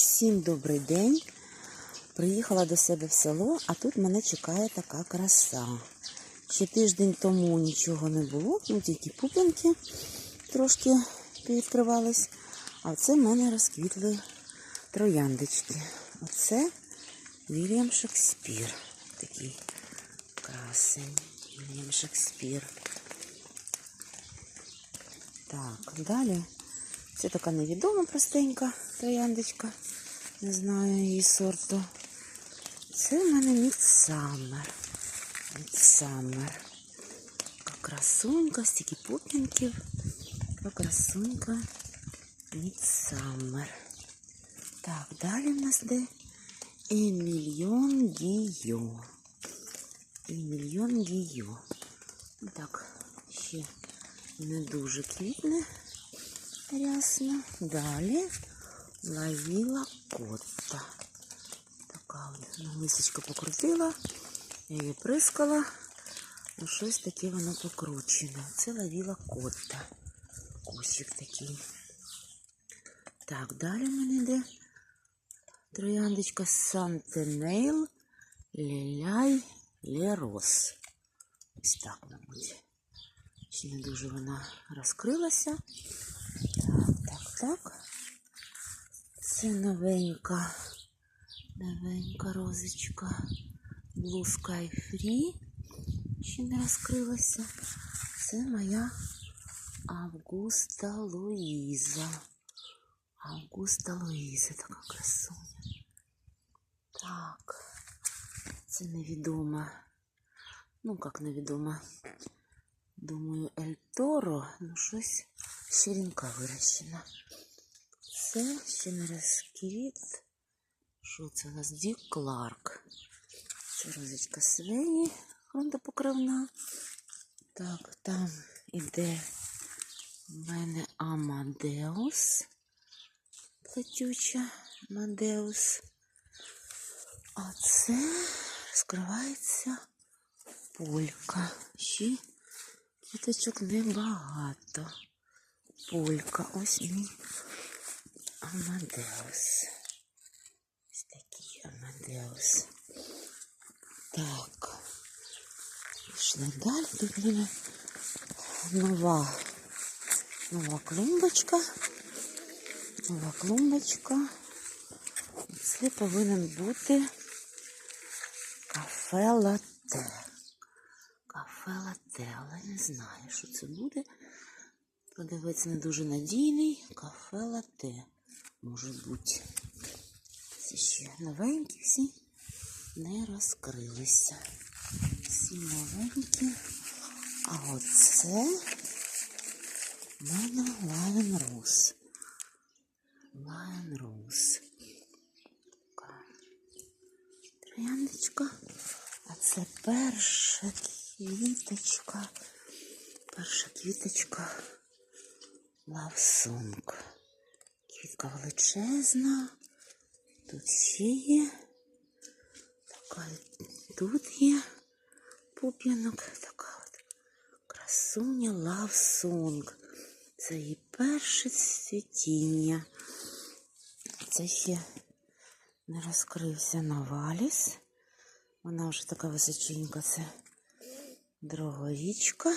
Всім добрий день. Приїхала до себе в село, а тут мене чекає така краса. Ще тиждень тому нічого не було, ну тільки пупинки трошки відкривались. А це в мене розквітли трояндочки. Оце Вільям Шекспір. Такий красень. Вільям Шекспір. Так, далі. Це така невідома простенька трояндочка. Не знаю її сорту. Це в мене Мідсаммер. Мідсаммер. Така красунька, стільки пупінків. Така красунька Мідсаммер. Так, далі в нас де Емільйон Гійо. Емільйон Гійо. Так, ще не дуже квітне рясно. Далі лавіла котта. Така ну, лисичка покрутила, я її прискала. Ну, щось таке воно покручене. Це лавіла котта. Кущик такий. Так, далі в мене йде трояндочка Сантенейл Ліляй Лерос. Ось так, мабуть. Ще не дуже вона розкрилася. Так, так, так. Це новенька, новенька розочка Blue Sky Free. Ще не розкрилася. Це моя Августа Луїза. Августа Луїза, така красуня. Так, це невідома. Ну, як невідома. Думаю, Ель Торо, ну щось щирінка вирощена. Це ще. Що це у нас? Дік Кларк. Це розочка Свені, грунтопокривна. Так, там іде в мене Амадеус. Плетюча Амадеус. А це розкривається полька. Ще Квіточок небагато. Полька. Ось мій Амадеус. Ось такий Амадеус. Так. Пішли далі. Тут мене нова, нова клумбочка. Нова клумбочка. Це повинен бути кафе латте. Кафе латте, але не знаю, що це буде. Продавець не дуже надійний. Кафе латте може бути. Це ще новенькі всі не розкрилися. Всі новенькі. А оце в мене Rose. Lion Rose. Така Трояндочка. А це перша квіточка. Перша квіточка лавсунг. Квітка величезна. Тут ще є. Така тут є пуп'янок. Така от красуня лавсунг. Це її перше цвітіння. Це ще не розкрився наваліс. Вона вже така височенька, це дорогорічка.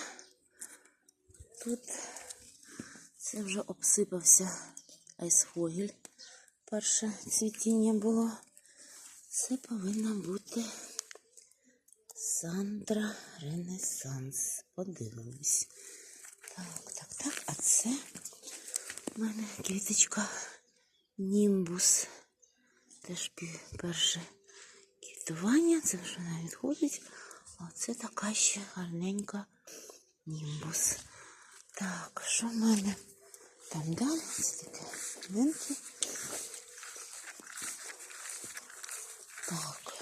Тут це вже обсипався айсфогіль. Перше цвітіння було. Це повинна бути Сандра Ренесанс. Подивимось. Так, так, так. А це в мене квіточка Німбус. Теж перше квітування. Це вже вона відходить. А це така ще гарненька німбус. Так, що в мене там далі? Це таке. Так.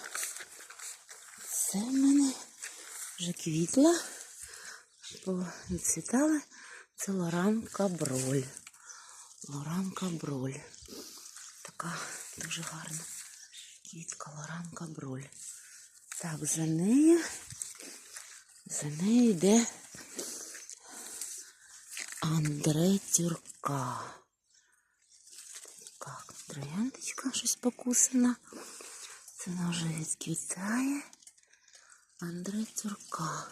Це в мене вже квітла. Відцвітали. Це Лоран Каброль. Лоран Каброль. Така дуже гарна квітка Лоран Каброль. Так, за нею, за нею йде Андре Тюрка. Так, трояндочка щось покусана. Це вона вже відквітає. Андре Цурка.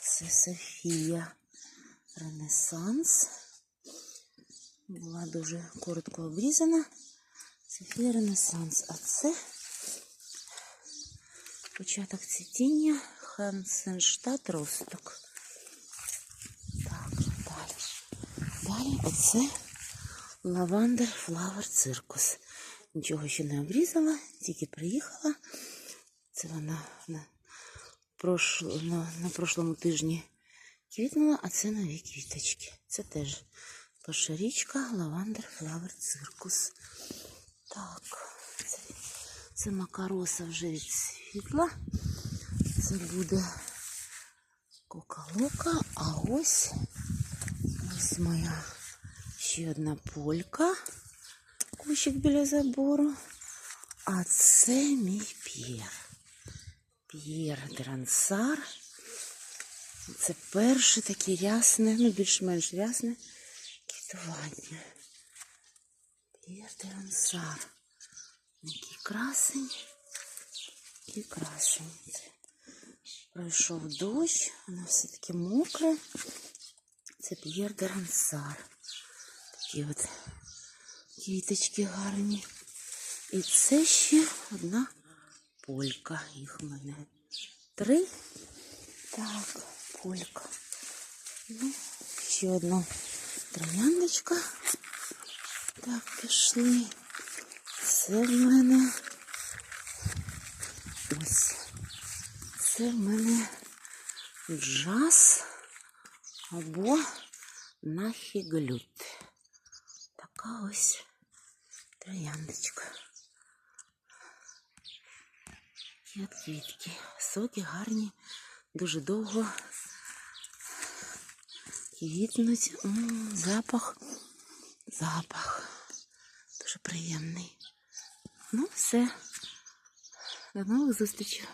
Це Софія Ренесанс. Була дуже коротко обрізана. Софія Ренесанс. А це початок цвітіння Хансенштадт Росток. Так, далі. Далі оце лавандер Флавер Циркус. Нічого ще не обрізала, тільки приїхала. Це вона на, прошло, на, на прошлому тижні квітнула, а це нові квіточки. Це теж пошарічка лавандер Флавер Циркус. Так, це, це макароса вже відсвітла. Це буде кока-лока, а ось ось моя ще одна полька. Кущик біля забору. А це мій П'єр. П'єр Дрансар. Це перше таке рясне, ну більш-менш рясне квітування. П'єр Дрансар. Який красень. Який красень. Пройшов дощ, воно все таки мокре. Це П'єр Дрансар. Такі от квіточки гарні. І це ще одна полька. Їх у мене три. Так, полька. Ну, ще одна трояндочка. Так, пішли. Це в мене ось. Це в мене джаз або нахіглют. Така ось трояндочка. І от квітки. Соки гарні, дуже довго квітнуть. М, запах, запах. Дуже приємний. Ну, все. До нових зустрічей.